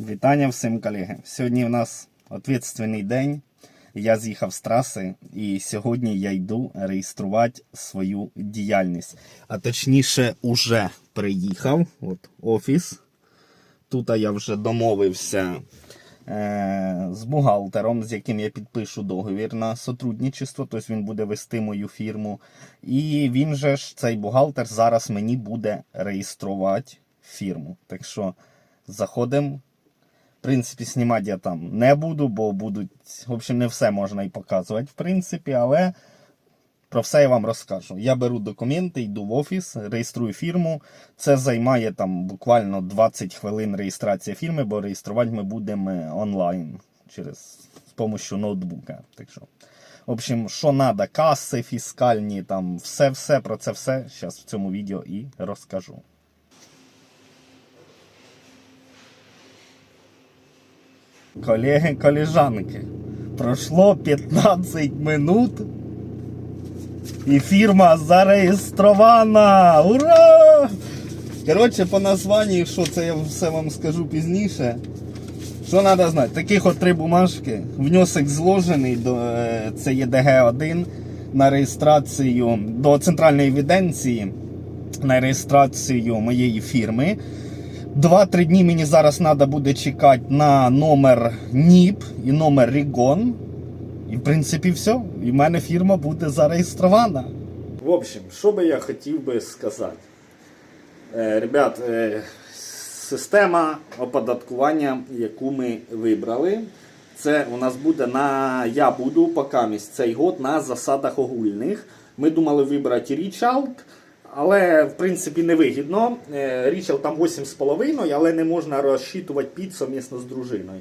Вітання всім колеги. Сьогодні в нас відповідальний день. Я з'їхав з траси, і сьогодні я йду реєструвати свою діяльність. А точніше, уже приїхав. От офіс. Тут я вже домовився е, з бухгалтером, з яким я підпишу договір на сотрудничество, тобто він буде вести мою фірму. І він же ж, цей бухгалтер, зараз мені буде реєструвати фірму. Так що заходимо. Принципі, знімати я там не буду, бо будуть. В общем, не все можна і показувати, в принципі, але про все я вам розкажу. Я беру документи, йду в офіс, реєструю фірму. Це займає там буквально 20 хвилин реєстрація фірми, бо реєструвати ми будемо онлайн через з допомогою ноутбука. Так що, в общем, що треба, каси фіскальні, там все-все про це все. Зараз в цьому відео і розкажу. Колеги, колежанки, пройшло 15 минут. І фірма зареєстрована! Ура! Коротше, по названню, що це я все вам скажу пізніше. Що треба знати? Таких от три бумажки. Внесок зложений е, це є ДГ1 на реєстрацію до центральної евіденції на реєстрацію моєї фірми. Два-три дні мені зараз треба буде чекати на номер НІП і номер Рігон. І в принципі все. І в мене фірма буде зареєстрована. В общем, що би я хотів би сказати. Е, ребят, е, система оподаткування, яку ми вибрали, це у нас буде на. Я буду поки цей год на засадах огульних. Ми думали вибрати Річалд, але в принципі невигідно. Річалд там 8,5, але не можна розчитувати під совмісно з дружиною.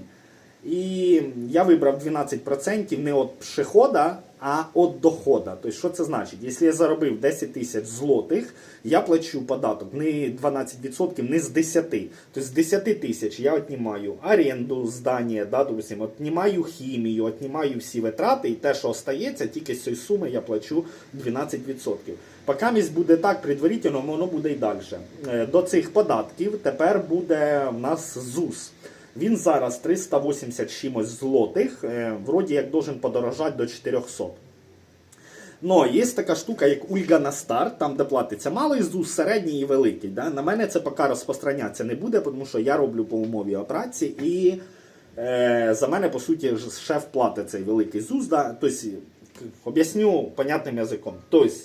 І я вибрав 12% не від пшехода, а від дохода. Тобто, що це значить? Якщо я заробив 10 тисяч злотих, я плачу податок не 12%, не з 10. Тобто з 10 тисяч я віднімаю оренду здання, да, допустим, віднімаю хімію, віднімаю всі витрати, і те, що остається, тільки з цієї суми я плачу 12%. Поки місць буде так, предварительно, воно буде і далі. Е, До цих податків тепер буде в нас ЗУС. Він зараз 380 чимось злотих, е, вроді як должен подорожати до 400. Но є така штука, як Ульга на старт, там де платиться малий ЗУС, середній і великий. Да? На мене це поки розпространятися не буде, тому що я роблю по умові операції і е, за мене, по суті, шеф платить цей великий ЗУС. Да? Тобто, об'ясню понятним язиком. Тобто,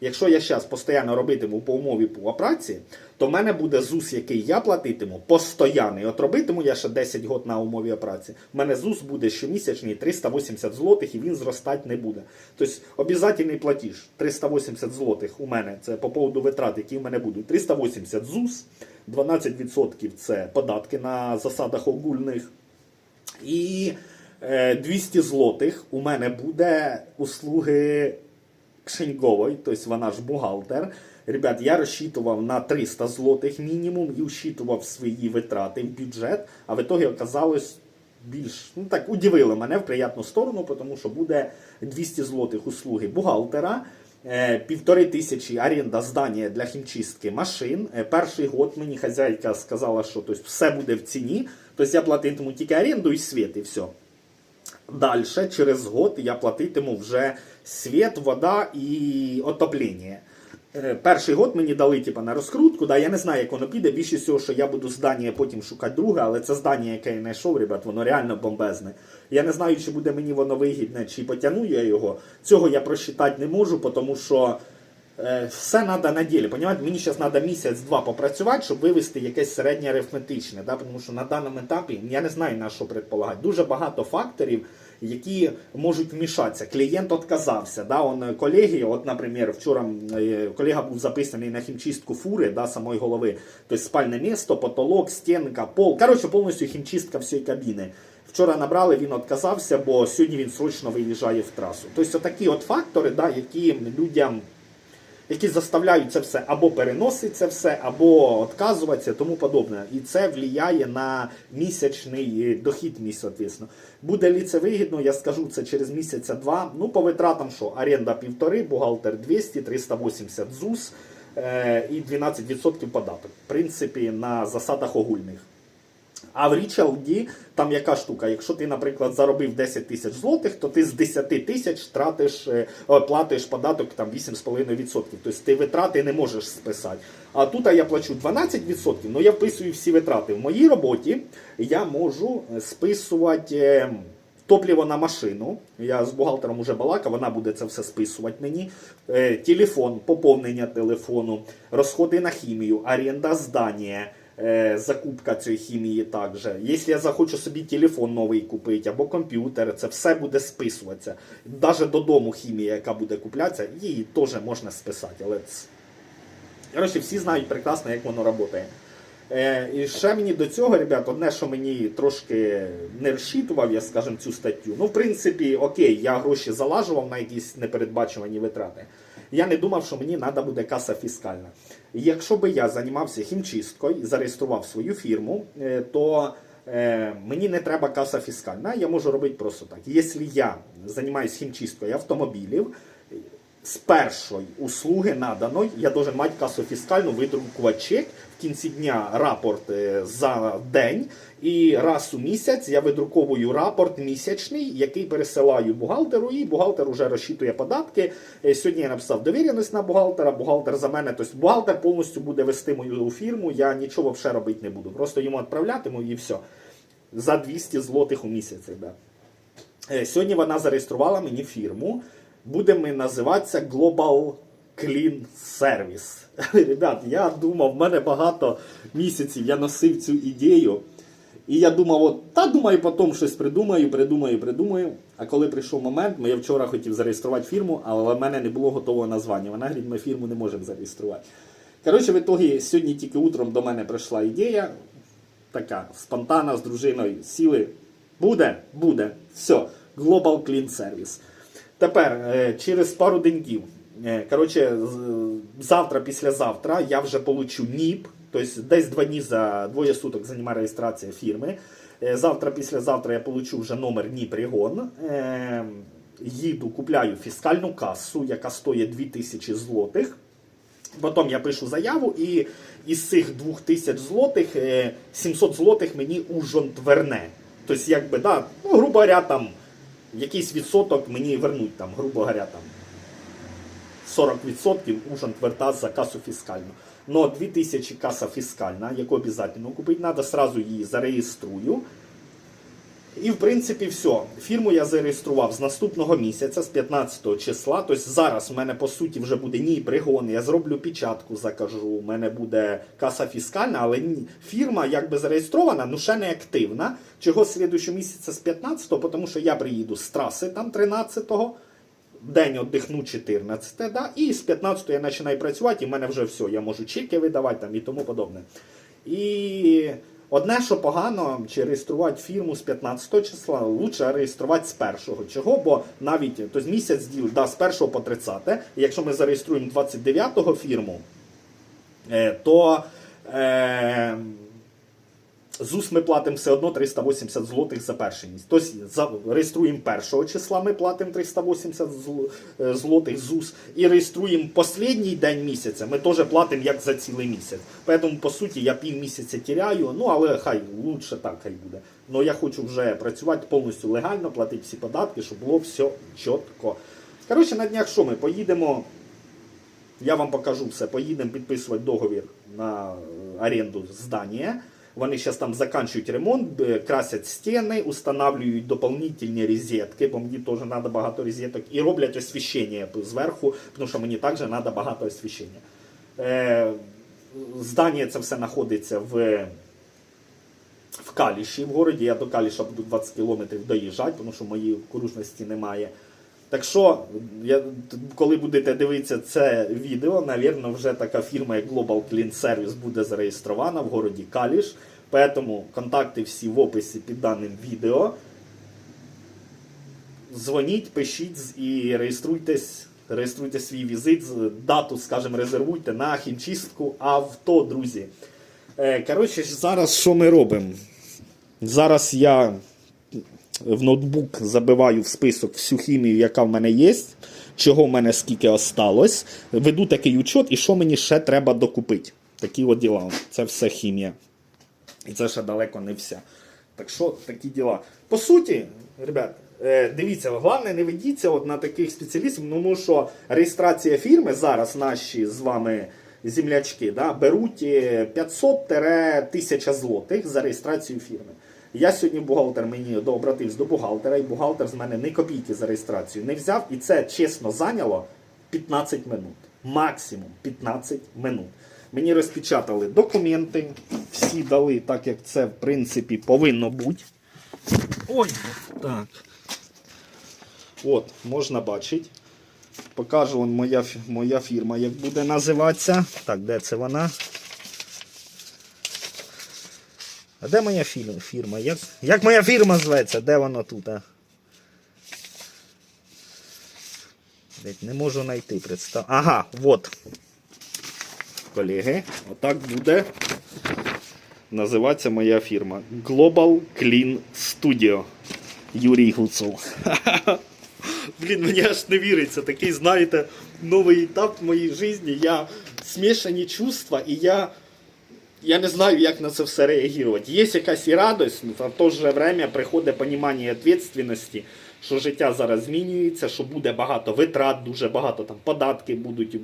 Якщо я зараз постійно робитиму по умові по операції, то в мене буде ЗУС, який я платитиму, постоянний. От робитиму я ще 10 год на умові операції. У мене ЗУС буде щомісячний 380 злотих і він зростати не буде. Тобто обов'язковий платіж 380 злотих у мене це по поводу витрат, які в мене будуть. 380 ЗУС, 12% це податки на засадах огульних. І е, 200 злотих у мене буде услуги Кшенькової, тобто вона ж бухгалтер. Ребят, я розчитував на 300 злотих мінімум і учитував свої витрати в бюджет, а в ітогі оказалось більш, ну так, удивили мене в приятну сторону, тому що буде 200 злотих услуги бухгалтера, е, півтори тисячі оренда здання для хімчистки машин. Е, Перший год мені хазяйка сказала, що тобто, все буде в ціні, тобто я платитиму тільки оренду і світ, і все. Дальше, через год, я платитиму вже світ, вода і отоплення. Е, Перший год мені дали типу, на розкрутку, да, я не знаю, як воно піде. Більше всього, що я буду здання потім шукати друге, але це здання, яке я знайшов, ребят, воно реально бомбезне. Я не знаю, чи буде мені воно вигідне, чи потягну я його. Цього я просчитати не можу, тому що все треба на ділі. Понімаєте? Мені зараз треба місяць-два попрацювати, щоб вивести якесь середнє арифметичне. Да? Тому що на даному етапі я не знаю на що предполагати. Дуже багато факторів, які можуть вмішатися. Клієнт відказався. Да? Он, колеги, от, наприклад, вчора е, колега був записаний на хімчистку фури да, самої голови. Тобто спальне місто, потолок, стінка, пол. Коротше, повністю хімчистка всієї кабіни. Вчора набрали, він відказався, бо сьогодні він срочно виїжджає в трасу. Тобто, такі от фактори, да, які людям які заставляють це все або переносити це все, або відказуватися, тому подобне. І це впливає на місячний е, дохід мій. Буде ли це вигідно, я скажу це через місяця-два. Ну, по витратам що? Оренда півтори, бухгалтер 200, 380 ЗУС е, і 12% податок. В принципі, на засадах огульних. А в Річалді там яка штука? Якщо ти, наприклад, заробив 10 тисяч злотих, то ти з 10 тисяч тратиш, е, платиш податок там 8,5%. Тобто ти витрати не можеш списати. А тут я плачу 12%, але я вписую всі витрати. В моїй роботі я можу е, списувати. е, Топливо на машину. Я з бухгалтером уже балакав, вона буде це все списувати мені. Телефон, поповнення телефону, розходи на хімію, оренда здання, закупка цієї хімії також. Якщо я захочу собі телефон новий купити або комп'ютер, це все буде списуватися. Навіть додому хімія, яка буде куплятися, її теж можна списати. Але. Коротше, всі знають прекрасно, як воно працює. Е, і ще мені до цього, ребят, одне, що мені трошки не розчитував, я скажем, цю статтю. Ну, в принципі, окей, я гроші залажував на якісь непередбачувані витрати. Я не думав, що мені треба буде каса фіскальна. Якщо би я займався хімчисткою і зареєстрував свою фірму, е, то е, мені не треба каса фіскальна, я можу робити просто так. Якщо я займаюся хімчисткою автомобілів, з першої услуги наданої я должен мати касу фіскальну, видрукувати чек в кінці дня рапорт е, за день. І раз у місяць я видруковую рапорт місячний, який пересилаю бухгалтеру, і бухгалтер вже розчитує податки. Е, Сьогодні я написав довіреність на бухгалтера, бухгалтер за мене, тобто бухгалтер повністю буде вести мою фірму, я нічого ще робити не буду. Просто йому відправлятиму і все. За 200 злотих у місяць, ребят. Е, Сьогодні вона зареєструвала мені фірму. Будемо називатися Global Clean Service. Ребят, я думав, в мене багато місяців я носив цю ідею. І я думав, от, та думаю, потім щось придумаю, придумаю, придумаю. А коли прийшов момент, ну, я вчора хотів зареєструвати фірму, але в мене не було готового названня. Вона говорить, ми фірму не можемо зареєструвати. Коротше, в ітогі сьогодні тільки утром до мене прийшла ідея. Така спонтанна з дружиною сіли. Буде, буде. Все. Global Clean Service. Тепер, е, через пару деньків, е, коротше, завтра, післязавтра я вже получу НІП, тобто десь два дні за двоє суток займає реєстрація фірми. Е, Завтра, післязавтра я получу вже номер НІП Рігон. Їду, купляю фіскальну касу, яка стоїть 2000 злотих. Потім я пишу заяву, і із цих 2000 злотих е, 700 злотих мені ужонт верне. Тобто, якби, да, ну, грубо говоря, там якийсь відсоток мені вернуть, там, грубо говоря, там 40% ужин верта за касу фіскальну. Но 2000 каса фіскальна, яку обов'язково купити треба, сразу її зареєструю. І в принципі все. Фірму я зареєстрував з наступного місяця, з 15 числа. Тобто зараз в мене по суті вже буде ні пригон. Я зроблю печатку, закажу. У мене буде каса фіскальна, але ні. фірма якби зареєстрована, ну ще не активна. Чого слідуючого місяця з 15-го, тому що я приїду з траси там 13-го. День віддихну 14, да, і з 15 я починаю працювати, і в мене вже все, я можу чеки видавати там і тому подобне. І одне, що погано, чи реєструвати фірму з 15 числа, лучше реєструвати з першого. Чого? Бо навіть то місяць діл да, з 1 по 30, і якщо ми зареєструємо 29-го фірму, е, то е, ЗУС ми платимо все одно 380 злотих за перший місяць. Тобто за, реєструємо першого числа, ми платимо 380 е, злотих ЗУС. І реєструємо останній день місяця, ми теж платимо як за цілий місяць. Тому, по суті, я пів місяця тіряю, ну але хай лучше так хай буде. Ну я хочу вже працювати повністю легально, платити всі податки, щоб було все чітко. Коротше, на днях що ми поїдемо. Я вам покажу все. Поїдемо підписувати договір на е, оренду здання. Вони зараз там закінчують ремонт, е, красять стіни, устанавливають дополнительні розетки, бо мені теж треба багато розеток, і роблять освіщення зверху, тому що мені також треба багато освіщення. Е, здання це все знаходиться в, в Каліші в городі. Я до Каліша буду 20 кілометрів доїжджати, тому що моєї окружності немає. Так що, я, коли будете дивитися це відео, навірно, вже така фірма, як Global Clean Service буде зареєстрована в городі Каліш. Поэтому контакти всі в описі під даним відео. Дзвоніть, пишіть і реєструйтесь, реєструйте свій візит, дату, скажімо, резервуйте на хімчистку авто, друзі. Е, коротше, зараз що ми робимо? Зараз я в ноутбук забиваю в список всю хімію, яка в мене є, чого в мене скільки осталось. Веду такий учет, і що мені ще треба докупити. Такі от діла. Це все хімія. І це ще далеко не вся. Так що такі діла. По суті, ребят, е, дивіться, головне не ведіться от на таких спеціалістів, тому що реєстрація фірми зараз наші з вами землячки да, беруть е, 500-1000 злотих за реєстрацію фірми. Я сьогодні бухгалтер мені дообратився до бухгалтера, і бухгалтер з мене не копійки за реєстрацію не взяв. І це чесно зайняло 15 минут. Максимум 15 минут. Мені розпечатали документи, всі дали так, як це в принципі повинно бути. Ой, так. От, можна бачити. Покажу вам моя, моя фірма, як буде називатися. Так, де це вона? А де моя фірма? Як, як моя фірма зветься? Де воно тут? А? Не можу знайти представ. Ага, от. Колеги, отак буде називатися моя фірма. Global Clean Studio. Юрій Гуцул. Блін, мені аж не віриться. Такий, знаєте, новий етап в моїй житті. Я смішані чувства, і я. Я не знаю, як на це все реагувати. Є якась і радость, але в то же время приходить розуміння відповідальності, що життя зараз змінюється, що буде багато витрат, дуже багато там податки будуть,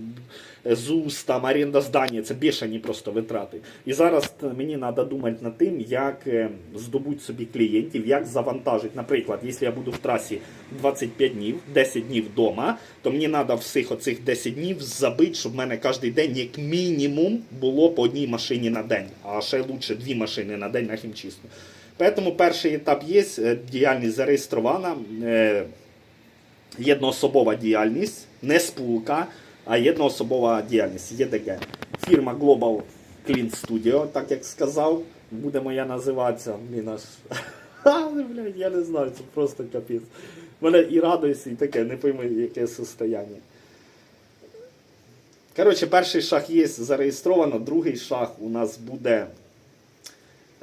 ЗУС, там оренда здання, це бішані просто витрати. І зараз мені треба думати над тим, як е, здобути собі клієнтів, як завантажити. Наприклад, якщо я буду в трасі 25 днів, 10 днів вдома, то мені треба всіх оцих 10 днів забити, щоб в мене кожен день як мінімум було по одній машині на день, а ще лучше дві машини на день на хімчистку. Тому перший етап є, е, діяльність зареєстрована, е, єдноособова діяльність, не спілка, а єдноособова діяльність. ЄДГ. Фірма Global Clean Studio, так як сказав, буде моя називатися. Блін, аж... Блядь, я не знаю, це просто капець. Мене і радується, і таке, не пойму, яке состояння. Коротше, перший шаг є зареєстровано, другий шаг у нас буде.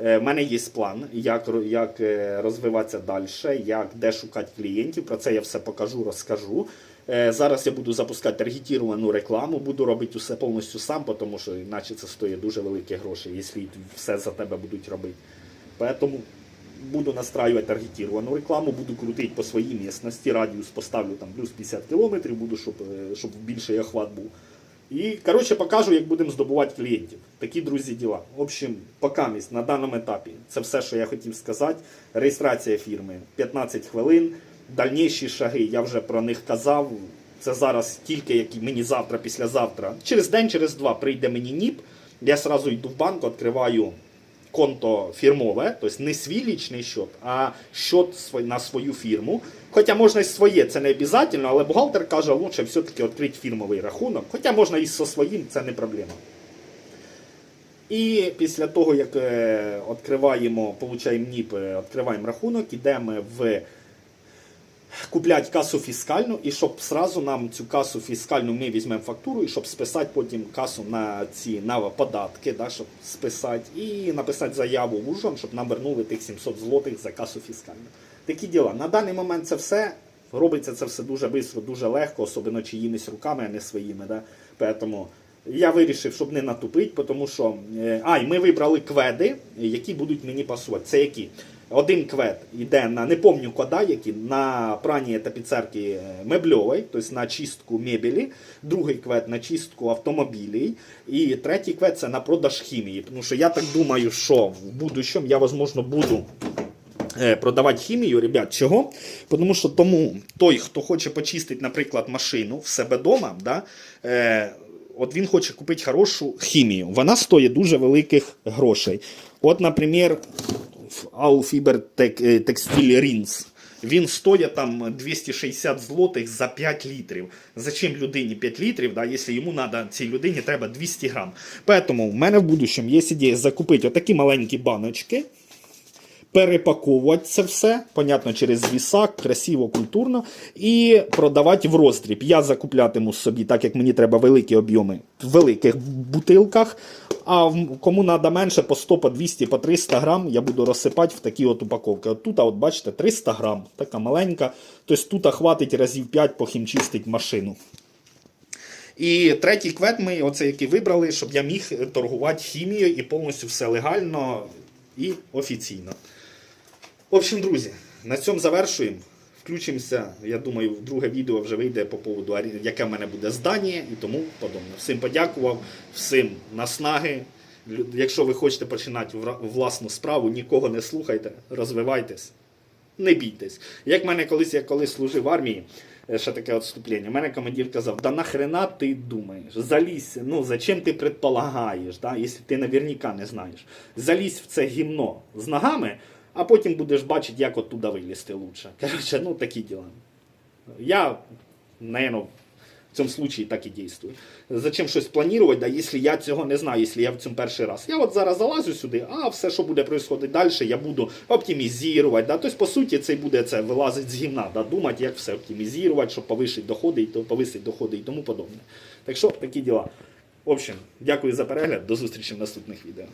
Е, В мене є план, як, як е, розвиватися далі, як де шукати клієнтів. Про це я все покажу, розкажу. Е, Зараз я буду запускати таргетіровану рекламу, буду робити усе повністю сам, тому що іначе це стоїть дуже великі гроші, якщо все за тебе будуть робити. Тому буду настраювати таргетіровану рекламу, буду крутити по своїй місності, радіус поставлю там плюс 50 кілометрів, буду, щоб, щоб більший охват був. І, коротше, покажу, як будемо здобувати клієнтів. Такі, друзі, діла. В общем, покамість на даному етапі. Це все, що я хотів сказати. Реєстрація фірми 15 хвилин. Дальніші шаги, я вже про них казав. Це зараз тільки як мені завтра, післязавтра. Через день, через два прийде мені НІП. Я сразу йду в банк, відкриваю конто фірмове, тобто не свій лічний счет, а счет на свою фірму. Хоча можна і своє, це не обов'язково, але бухгалтер каже, лучше все-таки відкрити фірмовий рахунок. Хоча можна і зі своїм, це не проблема. І після того, як е, відкриваємо, получаємо НІП, е, відкриваємо рахунок, йдемо в куплять касу фіскальну, і щоб сразу нам цю касу фіскальну ми візьмемо фактуру, і щоб списати потім касу на ці на податки, да, щоб списати, і написати заяву в ужин, щоб нам вернули тих 700 злотих за касу фіскальну. Такі діла. На даний момент це все. Робиться це все дуже швидко, дуже легко, особливо чиїмись руками, а не своїми. Да? Поэтому я вирішив, щоб не натупити, тому що. е, А, і ми вибрали кведи, які будуть мені пасувати. Це які? Один квет йде на не помню кода, які на прання тапіцерки е, мебльової, тобто на чистку мебелі, другий квет на чистку автомобілів, і третій квет це на продаж хімії. Тому що я так думаю, що в будущому я, можливо, буду е, продавати хімію, ребят, чого? Тому що тому той, хто хоче почистити, наприклад, машину в себе вдома, да, е, от він хоче купити хорошу хімію. Вона стоїть дуже великих грошей. От, наприклад, Ауфібер Текстиль Рінс. Він стоїть там 260 злотих за 5 літрів. Зачем людині 5 літрів, да, якщо йому треба, цій людині треба 200 грам. Поэтому в мене в будущем є ідея закупити отакі маленькі баночки, перепаковувати це все, понятно, через вісак, красиво, культурно, і продавати в роздріб. Я закуплятиму собі, так як мені треба великі об'єми в великих бутилках. А кому треба менше, по 100, по 200, по 300 грам, я буду розсипати в такі от упаковки. От тут, от бачите, 300 грам, така маленька. Тобто тут хватить разів 5 похімчистить машину. І третій квет ми, оце який вибрали, щоб я міг торгувати хімією і повністю все легально і офіційно. В общем, друзі, на цьому завершуємо. Включимося, я думаю, в друге відео вже вийде по поводу, яке в мене буде здання і тому подобне. Всім подякував, всім наснаги. Якщо ви хочете починати власну справу, нікого не слухайте, розвивайтесь, не бійтесь. Як мене колись, я колись служив в армії, е, ще таке відступлення, мене командир казав, да нахрена ти думаєш? Залізь, ну зачем ти предполагаєш, да, якщо ти наверняка не знаєш. Залізь в це гімно з ногами, а потім будеш бачити, як оттуда вилізти лучше. Коротше, ну такі діла. Я, наверное, в цьому случаї так і дійствую. Зачем щось планувати, да, якщо я цього не знаю, якщо я в цьому перший раз. Я от зараз залазю сюди, а все, що буде відбуватися далі, я буду оптимізувати. Да? Тобто, по суті, це буде це вилазить з гімна, да? думати, як все оптимізувати, щоб повищити доходи, повисити доходи і тому подобне. Так що такі діла. В общем, дякую за перегляд, до зустрічі в наступних відео.